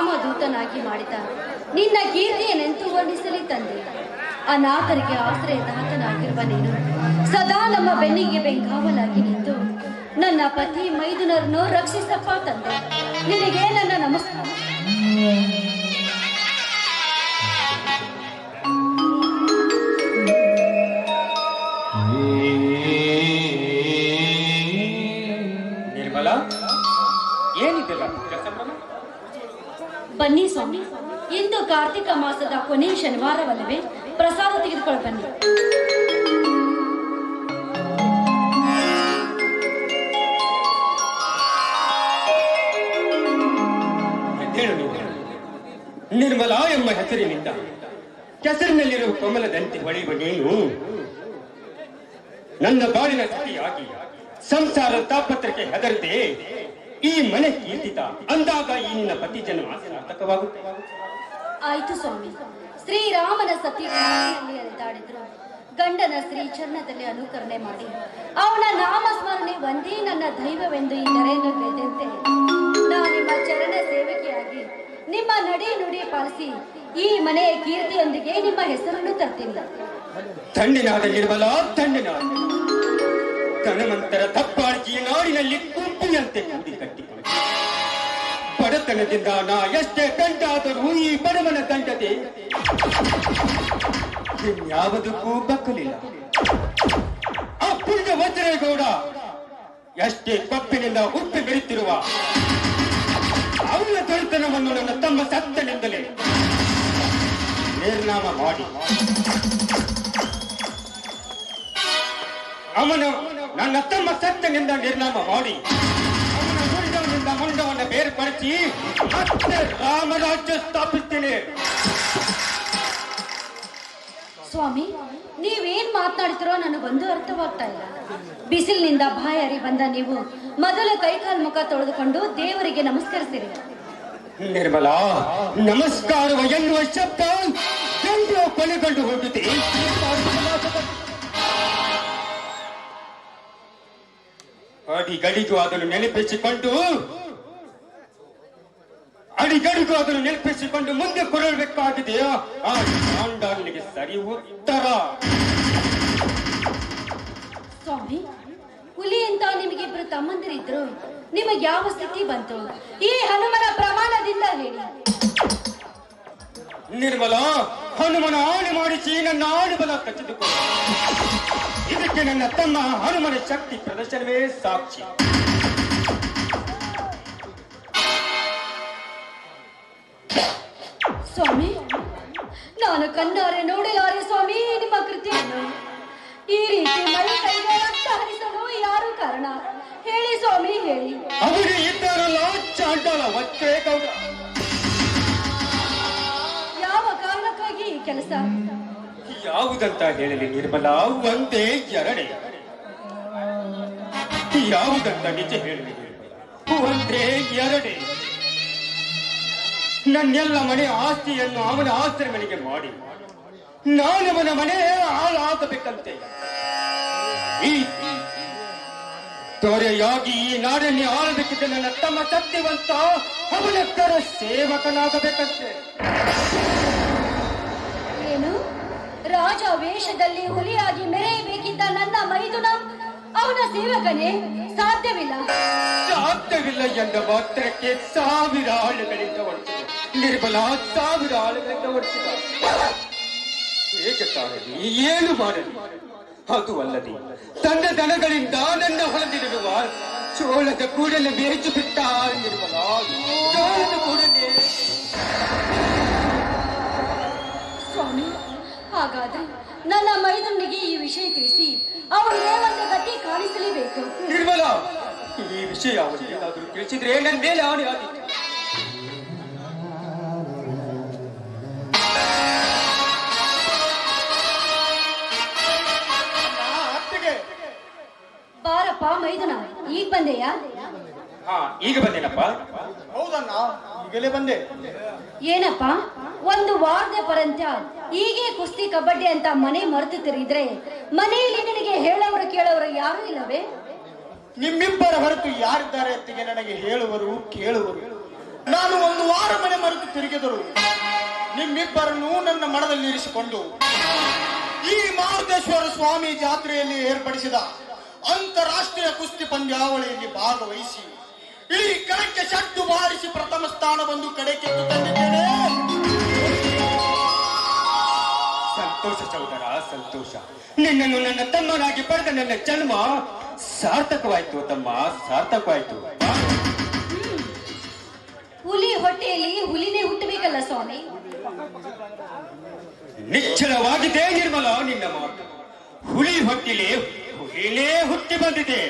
ಶ್ರೀರಾಮದೂತನಾಗಿ ಮಾಡಿದ ನಿನ್ನ ಕೀರ್ತಿಯನ್ನೆಂತೂ ವರ್ಣಿಸಲಿ ತಂದೆ. ಅನಾಥರಿಗೆ ಆಶ್ರಯದಾತನಾಗಿರುವ ನೀನು ಸದಾ ನಮ್ಮ ಬೆನ್ನಿಗೆ ಬೆಂಗಾವಲಾಗಿ ನಿಂತು ನನ್ನ ಪತಿ ಮೈದುನರನ್ನು ರಕ್ಷಿಸಪ್ಪ ತಂದೆ. ನಿನಗೆ ನನ್ನ ನಮಸ್ಕಾರ. ಕೊನೆಯ ಶನಿವಾರವಲ್ಲವೇ ಪ್ರಸಾದ ತೆಗೆದುಕೊಳ್ಳ ಬನ್ನಿ. ನಿರ್ಮಲ ಎಂಬ ಹೆಸರಿನಿಂದ ಕೆಸರಿನಲ್ಲಿರುವ ಕಮಲದಂತೆ ಹೊಳೆಯುವ ನೀನು. ನನ್ನ ಬಾಳಿನ ಸ್ಥಿತಿಯಾಗಿ ಸಂಸಾರ ತಾಪತ್ರಕ್ಕೆ ಹೆದರದೆ ಈ ಮನೆ ಕೀರ್ತಿತ ಅಂದಾಗ ಈ ನಿನ್ನ ಪತಿ ಜನ್ಮ ಸಾರ್ಥಕವಾಗುತ್ತೆ ಆಯ್ತು ಸ್ವಾಮಿ. ಶ್ರೀರಾಮನ ಸತಿ ಅಲೆದಾಡಿದ್ರು. ಗಂಡನ ಶ್ರೀ ಚರಣದಲ್ಲಿ ಅನುಕರಣೆ ಮಾಡಿ. ಅವನ ನಾಮಸ್ಮರಣೆ ಒಂದೇ ನನ್ನ ದೈವವೆಂದು ಈ ನೆರೆಯನ್ನು ಗೆದ್ದಂತೆ ನಾ ನಿಮ್ಮ ಚರಣ ಸೇವಕಿಯಾಗಿ ನಿಮ್ಮ ನಡೆ ನುಡಿ ಪಾಲಿಸಿ ಈ ಮನೆಯ ಕೀರ್ತಿಯೊಂದಿಗೆ ನಿಮ್ಮ ಹೆಸರನ್ನು ತರ್ತೀನಿ. ತಣ್ಣಿನಾದ ನಿರ್ಮಲ ತಣ್ಣಿನಾದ ತಪ್ಪಾಡಿ ದಪ್ಪಾಳಿಕೆಯ ನಾಡಿನಲ್ಲಿ ಕುಂಪಿನಂತೆ ಕೂಡಿ ಕಟ್ಟಿಕೊಂಡು ಬಡತನದಿಂದ ನಾ ಎಷ್ಟೇ ಕಂಡಾದರೂ ಈ ಬಡವನ ಕಂಡತೆ ಇನ್ಯಾವುದಕ್ಕೂ ಬಕ್ಕಲಿಲ್ಲ. ಆ ಪುಣ್ಯ ವಜ್ರೇಗೌಡ ಎಷ್ಟೇ ಕಪ್ಪಿನಿಂದ ಹುಟ್ಟಿ ಬೆರೆತಿರುವ ಅವನ ದೊರೆತನವನ್ನು ನನ್ನ ತಮ್ಮ ಸತ್ತನಿಂದಲೇ. ನಿರ್ನಾಮ ಮಾಡಿ. ಅವನು ನನ್ನ ತಮ್ಮ ಸತ್ತನಿಂದ ನಿರ್ನಾಮ ಮಾಡಿ. ಬೇರ್ಪಡಿಸಿ ಮತ್ತೆ ರಾಮರಾಜ್ಯ ಸ್ಥಾಪಿಸ್ತೇನೆ. ಸ್ವಾಮಿ ನೀವೇನ್ ಮಾತನಾಡ್ತಿರೋ ಒಂದು ಅರ್ಥವಾಗ್ತಾ ಇಲ್ಲ. ಬಿಸಿಲಿನಿಂದ ಬಾಯಾರಿ ಬಂದ ನೀವು ಮೊದಲು ಕೈಕಾಲ್ ಮುಖ ತೊಳೆದುಕೊಂಡು ದೇವರಿಗೆ ನಮಸ್ಕರಿಸಿರಿ. ನಿರ್ಮಲಾ ನಮಸ್ಕಾರ ಎನ್ನುವ ಶಬ್ದ ಎಲ್ಲೋ ಕೊನೆಗೊಂಡು ಹೋಗುತ್ತೆ ಅಡಿಗಡಿಗೂ ಅದನ್ನು ನೆನಪಿಸಿಕೊಂಡು ಅಡಿಗಡಿಗೂ ಅದನ್ನು ನೆನಪಿಸಿಕೊಂಡು ಮುಂದೆ ಕೊಡಬೇಕಾಗಿದೆಯಾ ಆ ಚಾಂಡಾಲನಿಗೆ ಸರಿ ಉತ್ತರ. ಸ್ವಾಮಿ ಹುಲಿ ಅಂತ ನಿಮಗೆ ನಿಮಗಿಬ್ರು ತಮ್ಮಂದಿರಿದ್ರು. ನಿಮಗೆ ಯಾವ ಸ್ಥಿತಿ ಬಂತು? ಈ ಹನುಮನ ಪ್ರಮಾಣದಿಂದ ಹೇಳಿ. ನಿರ್ಮಲ ಹನುಮನ ಆಣೆ ಮಾಡಿಸಿ ನನ್ನ ಆಡುಬಲ ಕಚ್ಚಿದುಕೊಂಡು ಇದಕ್ಕೆ ನನ್ನ ತಮ್ಮ ಹನುಮನ ಶಕ್ತಿ ಪ್ರದರ್ಶನವೇ ಸಾಕ್ಷಿ. ಸ್ವಾಮಿ ನಾನು ಕಣ್ಣಾರೆ ನೋಡಲಾರೆ ಸ್ವಾಮಿ ನಿಮ್ಮ ಕೃತಿಯನ್ನು ಈ ರೀತಿ ಮೈ ಕೈಗೆ ರಕ್ತ ಹರಿಸಲು ಯಾರು ಕಾರಣ? ಹೇಳಿ ಸ್ವಾಮಿ ಹೇಳಿ. ಅವರು ಇದ್ದಾರಲ್ಲ ಚಾಂಡಾಲ ಒತ್ತೇ ಗೌಡ. ಯಾವ ಕಾರಣಕ್ಕಾಗಿ ಈ ಕೆಲಸ? ಯಾವುದಂತ ಹೇಳಲಿ ನಿರ್ಮಲ ಒಂದೇ ಎರಡೆ. ಯಾವುದಂತ ನಿಜ ಹೇಳಲಿ ಒಂದೇ ಎರಡೇ. ನನ್ನೆಲ್ಲ ಮನೆ ಆಸ್ತಿಯನ್ನು ಅವನ ಆಶ್ರಮನಿಗೆ ಮಾಡಿ. ನಾನವನ ಮನೆ ಹಾಳಾಗಬೇಕಂತೆ. ತೊರೆಯಾಗಿ ಈ ನಾಡನ್ನೇ ಆಳಬೇಕಿದ್ದ ನನ್ನ ತಮ್ಮ ಸತ್ಯವಂತ ಅವನಕ್ಕರ ಕರ ಸೇವಕನಾಗಬೇಕಂತೆ. ಏನು? ರಾಜ ವೇಷದಲ್ಲಿ ಹುಲಿಯಾಗಿ ಮೆರೆಯಬೇಕಿದ್ದ ನನ್ನ ಮೈದುನ ಅವನ ಸೇವಕನೇ ಸಾಧ್ಯವಿಲ್ಲ. ಸಾಧ್ಯವಿಲ್ಲ ಎಂದ ಮಾತ್ರಕ್ಕೆ ಸಾವಿರ ಆಳುಗಳಿಂದ ಹೊರಟಿದೆ. ನಿರ್ಮಲ ಸಾವಿರ ಆಳುಗಳಿಂದ ಹೊರಟಿದ. ಹೇಗೆ ತಾಳಲಿ ಏನು ಮಾಡಲಿ? ಅದು ಅಲ್ಲದೆ ತನ್ನ ದನಗಳಿಂದ ನನ್ನ ಹೊರದಿರುವ ಚೋಳದ ಕೂಡಲೇ ಬೇಚು ಬಿಟ್ಟ ನಿರ್ಮಲ ಚೋಳದ ಕೂಡಲೇ? ಸ್ವಾಮಿ ಹಾಗಾದ್ರೆ ನನ್ನ ಮೈದುಂಡಿಗೆ ಈ ವಿಷಯ ತಿಳಿಸಿ ಅವನು ಏನನ್ನು ಗತಿ ಕಾಣಿಸಲೇಬೇಕು. ನಿರ್ಮಲ ಈ ವಿಷಯ ಏನಾದರೂ ತಿಳಿಸಿದ್ರೆ ನನ್ನ ಮೇಲೆ ಆಣೆ ಆಗಿ ಬಾರಪ್ಪ ಮೈದುನ ಈಗ ಬಂದೆಯಾ? ಹಾ ಈಗ ಬಂದೇನಪ್ಪ? ಹೌದಣ್ಣ ಈಗಲೇ ಬಂದೆ. ಏನಪ್ಪ? ಒಂದು ವಾರದ ಪರ್ಯಂತ ಹೀಗೆ ಕುಸ್ತಿ ಕಬಡ್ಡಿ ಅಂತ ಮನೆ ಮರೆತು ತಿರುಗಿದ್ರೆ ಮನೆಯಲ್ಲಿ ನಿನಗೆ ಹೇಳೋರು ಕೇಳೋರು ಯಾರು ಇಲ್ಲವೇ? ನಿಮ್ಮಿಬ್ಬರ ಹೊರತು ಯಾರಿದ್ದಾರೆ ಅಂತಿಗೆ ನನಗೆ ಹೇಳುವರು ಕೇಳುವರು. ನಾನು ಒಂದು ವಾರ ಮನೆ ಮರೆತು ತಿರುಗಿದರು ನಿಮ್ಮಿಬ್ಬರನ್ನು ನನ್ನ ಮನದಲ್ಲಿ ಇರಿಸಿಕೊಂಡು ಈ ಮಾರುತೇಶ್ವರ ಸ್ವಾಮಿ ಜಾತ್ರೆಯಲ್ಲಿ ಏರ್ಪಡಿಸಿದ ಅಂತಾರಾಷ್ಟ್ರೀಯ ಕುಸ್ತಿ ಪಂದ್ಯಾವಳಿಯಲ್ಲಿ ಭಾಗವಹಿಸಿ ಕಣಕ್ಕೆ ಶಟ್ಟು ಬಾರಿಸಿ ಪ್ರಥಮ ಸ್ಥಾನ ಬಂದು ಕಡೆಗೆತ್ತು ತಂದಿದ್ದೇನೆ. ಸಂತೋಷ ಸಹೋದರ ಸಂತೋಷ. ನಿನ್ನನ್ನು ನನ್ನ ತಮ್ಮನಾಗಿ ಪಡೆದ ನನ್ನ ಜನ್ಮ ಸಾರ್ಥಕವಾಯ್ತು ತಮ್ಮ ಸಾರ್ಥಕವಾಯ್ತು. ಹುಲಿ ಹೊಟ್ಟೆಯಲ್ಲಿ ಹುಲಿನೇ ಹುಟ್ಟಬೇಕಲ್ಲ ಸ್ವಾಮಿ? ನಿಶ್ಚಲವಾಗಿದೆ ನಿರ್ಮಲ ನಿನ್ನ ಮಾತು. ಹುಲಿ ಹೊಟ್ಟಿಲಿ ಹುಲಿನೇ ಹುಟ್ಟಿ ಬಂದಿದೆ.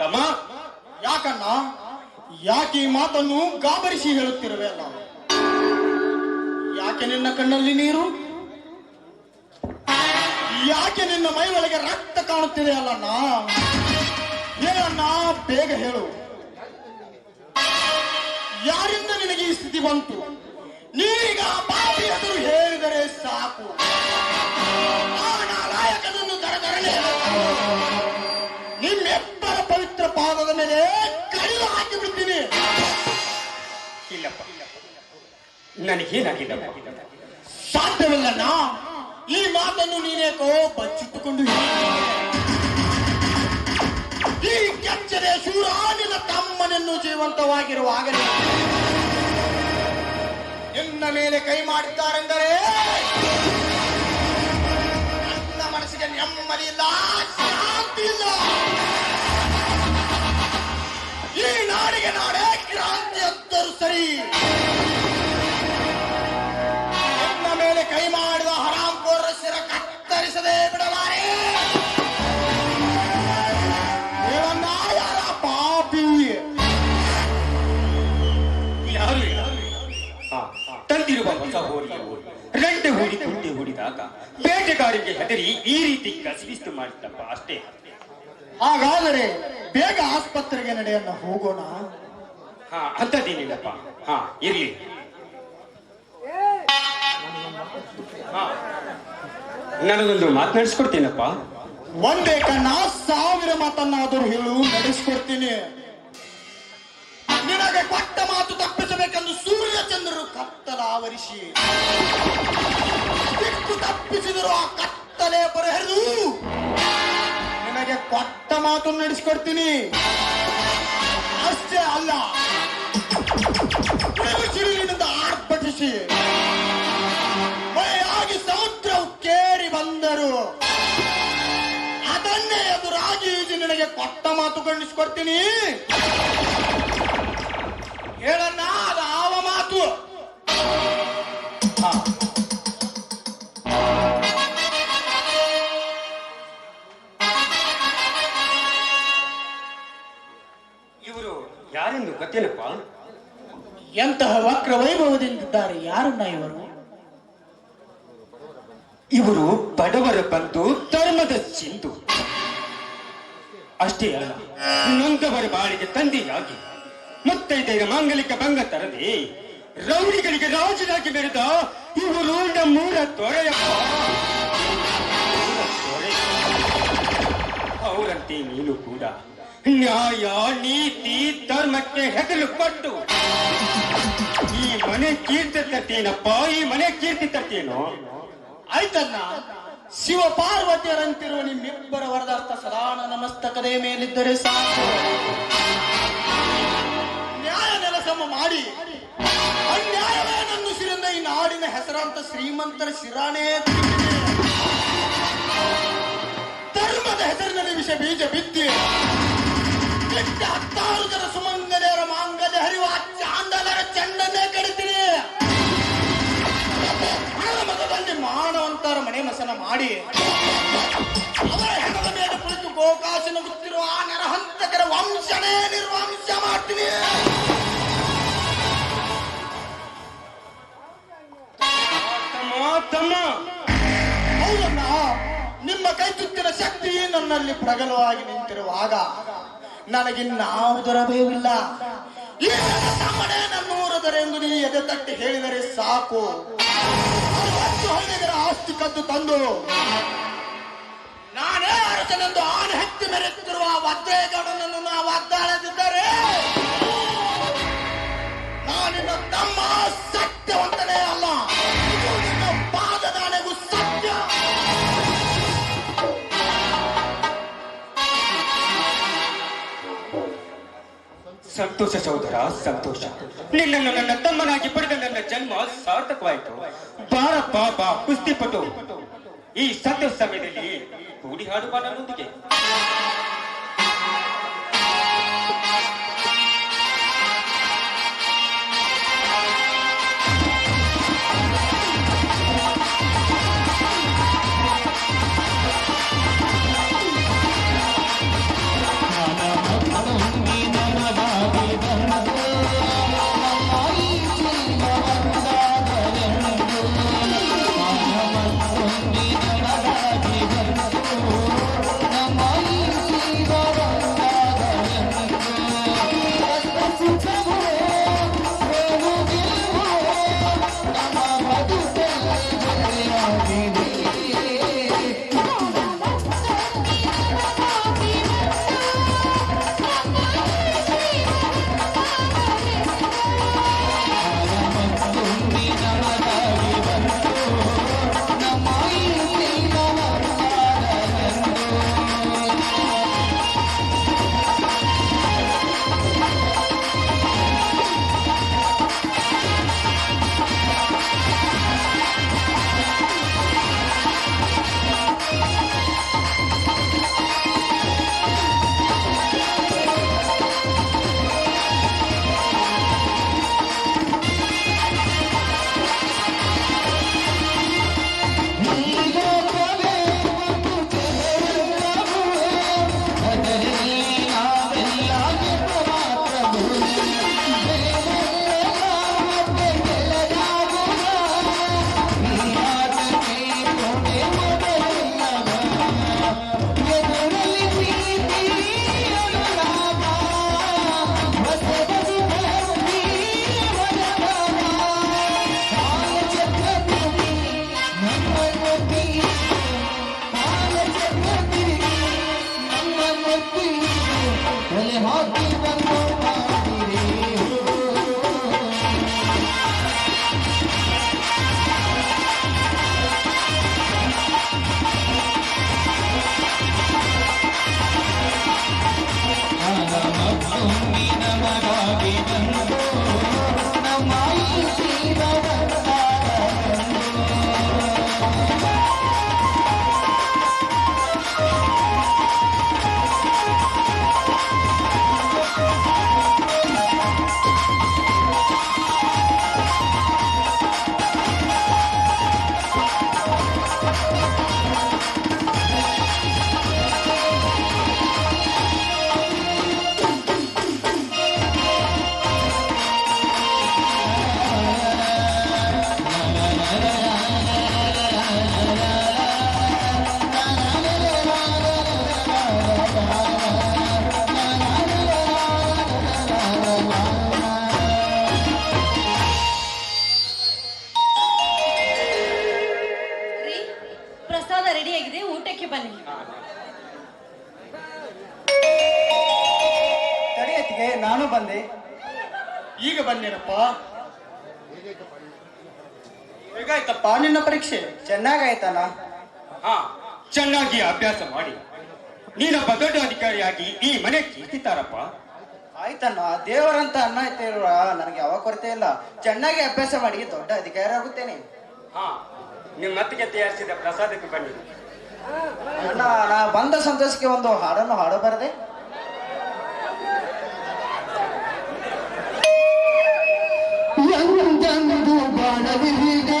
ತಮ್ಮ ಯಾಕಣ್ಣ? ಯಾಕೆ ಈ ಮಾತನ್ನು ಗಾಬರಿಸಿ ಹೇಳುತ್ತಿರುವೆ ಅಲ್ಲ? ಯಾಕೆ ನಿನ್ನ ಕಣ್ಣಲ್ಲಿ ನೀರು? ಯಾಕೆ ನಿನ್ನ ಮೈ ಒಳಗೆ ರಕ್ತ ಕಾಣುತ್ತಿದೆ ಅಲ್ಲಣ್ಣ ಏನಣ್ಣ ಬೇಗ ಹೇಳು. ಯಾರಿಂದ ನಿನಗೆ ಈ ಸ್ಥಿತಿ ಬಂತು? ನೀಗ ಪಾಪಿ ಹೇಳಿದರೆ ಸಾಕು. ನಾಯಕನನ್ನು ದರದರನೆ ನಿಮ್ಮೆಬ್ಬರ ಪವಿತ್ರ ಪಾದದ ಮೇಲೆ ಇಲ್ಲಪ್ಪ ನನಗೇನಾಗಿಲ್ಲಪ್ಪ ಸಾಧ್ಯವಿಲ್ಲಣ್ಣ ಈ ಮಾತನ್ನು ನೀನೇಕೋ ಬಚ್ಚಿಟ್ಟುಕೊಂಡು ಈ ಕೆಚ್ಚದೆ ಶೂರಾನಿನ ನಿನ್ನ ತಮ್ಮನನ್ನು ಜೀವಂತವಾಗಿರುವಾಗಲೇ ನಿನ್ನ ಮೇಲೆ ಕೈ ಮಾಡಿದ್ದಾರೆಂದರೆ ನನ್ನ ಮನಸ್ಸಿಗೆ ನೆಮ್ಮದಿ ಇಲ್ಲ, ಶಾಂತಿ ಇಲ್ಲ. ಈ ನಾಡಿಗೆ ನಾಡೇ ಕ್ರಾಂತಿ ಅಂತರು ಸರಿ. ನನ್ನ ಮೇಲೆ ಕೈ ಮಾಡಿದ ಹರಾಮ್ ಶಿರ ಕತ್ತರಿಸದೆ ಬಿಡಲಾರೆ. ಪಾಪಿ ಯಾರು ತಂದಿರುವ ಹೊಸ ಹೋರಿಯ ರೆಂಟೆ ಹೂಡಿ ತುಂಟೆ ಹೂಡಿದಾಗ ಬೇಟೆಗಾರಿಗೆ ಹೆದರಿ ಈ ರೀತಿ ಕಸಿವಿಸ್ತು ಮಾಡಿದ್ದಪ್ಪ ಅಷ್ಟೇ. ಹಾಗಾದರೆ ಬೇಗ ಆಸ್ಪತ್ರೆಗೆ ನಡೆಯನ್ನ ಹೋಗೋಣ. ಹಾ ಅಂತದೇನಿಲ್ಲಪ್ಪ ಹಾ ಇರ್ಲಿ. ಹಾ. ನನಗೊಂದು ಮಾತನಾಡಿಸ್ಕೊಡ್ತೀನಪ್ಪ ಒಂದೇ ಕಣ್ಣ ಸಾವಿರ ಮಾತನ್ನಾದರೂ ಹೇಳು ನಡೆಸ್ಕೊಡ್ತೀನಿ. ನಿನಗೆ ಕೊಟ್ಟ ಮಾತು ತಪ್ಪಿಸಬೇಕೆಂದು ಸೂರ್ಯಚಂದ್ರರು ಕತ್ತಲ ಆವರಿಸಿ. ದಿಕ್ಕು ತಪ್ಪಿಸಿದರು ಆ ಕತ್ತಲೆ ಬರಹರಿದು. ನಿನಗೆ ಕೊಟ್ಟ ಮಾತು ನಡೆಸ್ಕೊಡ್ತೀನಿ. ಅಷ್ಟೇ ಅಲ್ಲ. ಆರ್ಭಟಿಸಿ ಮಳೆಯಾಗಿ ಸಮುದ್ರವು ಕೇರಿ ಬಂದರು. ಅದನ್ನೇ ಎದುರಾಗಿ ಈಜಿ ನಿನಗೆ ಕೊಟ್ಟ ಮಾತು ಕಂಡಿಸ್ಕೊಡ್ತೀನಿ ಹೇಳಣ್ಣ, ಅದು ಎಂತಹ ವಕ್ರ ವೈಭವದಿಂದಿದ್ದಾರೆ ಯಾರನ್ನ ಇವರು ಇವರು ಬಡವರ ಬಂದು ಧರ್ಮದ ಸಿಂಧು ಅಷ್ಟೇ ಅಲ್ಲ, ನೊಂದವರ ಬಾಳಿಗೆ ತಂದೆಯಾಗಿ ಮುತ್ತೈದೆಯ ಮಾಂಗಲಿಕ ಭಂಗ ತರದೆ, ರೌಡಿಗಳಿಗೆ ರಾಜನಾಗಿ ಬೆಳೆದ ಇವರು ನಮ್ಮೂರ ದೊರೆಯಪ್ಪ ದೊರೆ. ಅವರಂತೆ ನೀನು ಕೂಡ ನ್ಯಾಯ, ನೀತಿ, ಧರ್ಮಕ್ಕೆ ಹೆಗಲು ಕೊಟ್ಟು ಈ ಮನೆ ಕೀರ್ತಿ ತರ್ತೀನಪ್ಪ, ಈ ಮನೆ ಕೀರ್ತಿ ತರ್ತೇನೋ? ಆಯ್ತಲ್ಲ? ಶಿವ ಪಾರ್ವತಿಯರಂತಿರುವ ನಿಮ್ಮಿಬ್ಬರ ವರದಾರ್ಥ ಸದಾ ನನ್ನ ಮಸ್ತಕದ ಮೇಲಿದ್ದರೆ ಸಾಕು. ನ್ಯಾಯ ನೆಲಸಮ ಮಾಡಿ. ಅನ್ಯಾಯವೇ ಸಿರಿಂದ ಈ ನಾಡಿನ ಹೆಸರಾಂತ ಶ್ರೀಮಂತರ ತಿರುಗಿದೆ. ಧರ್ಮದ ಹೆಸರಿನಲ್ಲಿ ವಿಷ ಬೀಜ ಬಿತ್ತಿ. ಕೆಟ್ಟ ಹತ್ತಾರು ಜನ ಸುಮಂಗಲೆಯರ ಮಾಂಗಲ್ಯ ಹರಿವ ಚಾಂಡಲರ ಚಂಡನ್ನೇ ಕಡಿತೀನಿ ಮತದಲ್ಲಿ ಮಾನವಂತರ ಮನೆ ಮಸನ ಮಾಡಿ ಅವರ ಹೆಣದ ಮೇಲೆ ಕುಳಿತು ಗೋಕಾಶನ ಗೊತ್ತಿರುವ ಆ ನರಹಂತಕರ ವಂಶನೇ ನಿರ್ವಂಶ ಮಾಡ್ತೀನಿ. ತಮ್ಮ ತಮ್ಮ. ನಿಮ್ಮ ಕೈ ತುತ್ತಿನ ಶಕ್ತಿ ನನ್ನಲ್ಲಿ ಪ್ರಗಲವಾಗಿ ನಿಂತಿರುವಾಗ ನನಗಿನ್ನಾವುದರ ಭಯವಿಲ್ಲ ಈ ನನ್ನ ತಮ್ಮನೇ ನನ್ನೂರದರ ಎಂದು ನೀ ಎದೆ ತಟ್ಟಿ ಹೇಳಿದರೆ ಸಾಕು. ಹಳ್ಳಿಗರ ಆಸ್ತಿ ಕದ್ದು ತಂದು. ನಾನೇ ಅರಸನೆಂದು ಆನೆ ಶಕ್ತಿ ಮೆರೆಯುತ್ತಿರುವ ವಜ್ರೇಗೌಡನನ್ನು ನಾವು ಅದ್ದಾಳದಿದ್ದರೆ, ನಾನಿನ್ನ ತಮ್ಮ ಸಂತೋಷ ಸಹೋದರ, ಸಂತೋಷ. ನಿನ್ನನ್ನು ನನ್ನ ತಮ್ಮನಾಗಿ ಪಡೆದ ನನ್ನ ಜನ್ಮ ಸಾರ್ಥಕವಾಯಿತು. ಬಾರಪ್ಪ ಬಾ ಕುಸ್ತಿಪಟು. ಈ ಸತ್ಯ ಸಮಯದಲ್ಲಿ ಕೂಡಿ ಹಾಡುವ ನನ್ನೊಂದಿಗೆ. ನಿನ್ನ ಪರೀಕ್ಷೆ. ಚೆನ್ನಾಗಾಯ್ತಲ್ಲ? ಹಾ ಚೆನ್ನಾಗಿ ಅಭ್ಯಾಸ ಮಾಡಿ. ನೀನೊಬ್ಬ ದೊಡ್ಡ ಅಧಿಕಾರಿಯಾಗಿ ಈ ಮನೆ ಕೀರ್ತಿತಾರಪ್ಪ. ಆಯ್ತಣ್ಣ ದೇವರಂತ ಅನ್ನ ಇತ್ತಿರುವ ನನಗೆ ಯಾವ ಕೊರತೆ ಇಲ್ಲ. ಚೆನ್ನಾಗಿ ಅಭ್ಯಾಸ ಮಾಡಿ ದೊಡ್ಡ ಅಧಿಕಾರಿ ಆಗುತ್ತೇನೆ. ಹಾ ನಿಮ್ಮ ಮತ್ತಿಗೆ ತಯಾರಿಸಿದ ಪ್ರಸಾದಕ್ಕೆ ಬನ್ನಿ. ಅಣ್ಣ ನಾ ಬಂದ ಸಂತೋಷಕ್ಕೆ ಒಂದು ಹಾಡನ್ನು ಹಾಡಬಾರದೆ? ಬಾಣವಿದೆ.